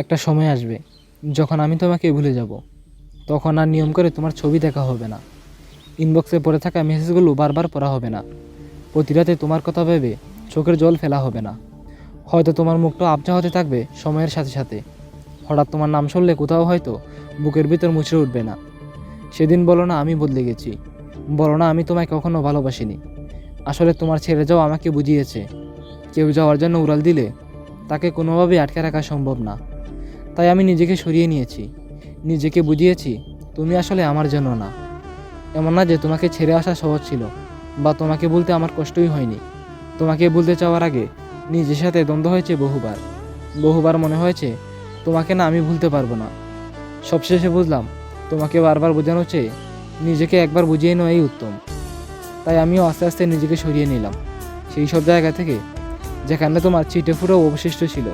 একটা সময় আসবে যখন আমি তোমাকে ভুলে যাব। তখন আর নিয়ম করে তোমার ছবি দেখা হবে না। ইনবক্সে পড়ে থাকা মেসেজগুলো বারবার পড়া হবে না। প্রতি রাতে তোমার কথা ভেবে চোখের জল ফেলা হবে না। হয়তো তোমার মুখটা আবজা হতে থাকবে সময়ের সাথে সাথে। হঠাৎ তোমার নাম শুনলে কোথাও হয়তো বুকের ভিতর মুচড়ে উঠবে না। সেদিন বলো না আমি বদলে গেছি। বলো না আমি তোমায় কখনো ভালোবাসিনি। আসলে তোমার ছেড়ে যাও আমাকে বুঝিয়েছে। কেউ যাওয়ার জন্য উড়াল দিলে তাকে কোনোভাবেই আটকে রাখা সম্ভব না। তাই আমি নিজেকে সরিয়ে নিয়েছি। নিজেকে বুঝিয়েছি, তুমি আসলে আমার জন্য না। এমন না যে তোমাকে ছেড়ে আসা সহজ ছিল, বা তোমাকে বলতে আমার কষ্টই হয়নি। তোমাকে বলতে চাওয়ার আগে নিজের সাথে দ্বন্দ্ব হয়েছে বহুবার। বহুবার মনে হয়েছে, তোমাকে না আমি ভুলতে পারব না। সবশেষে বুঝলাম, তোমাকে বারবার বোঝানো চেয়ে নিজেকে একবার বুঝিয়ে নেওয়াই উত্তম। তাই আমিও আস্তে আস্তে নিজেকে সরিয়ে নিলাম। সেই সব জায়গা থেকে, যেখানে তোমার ছিটে অবশিষ্ট ছিল।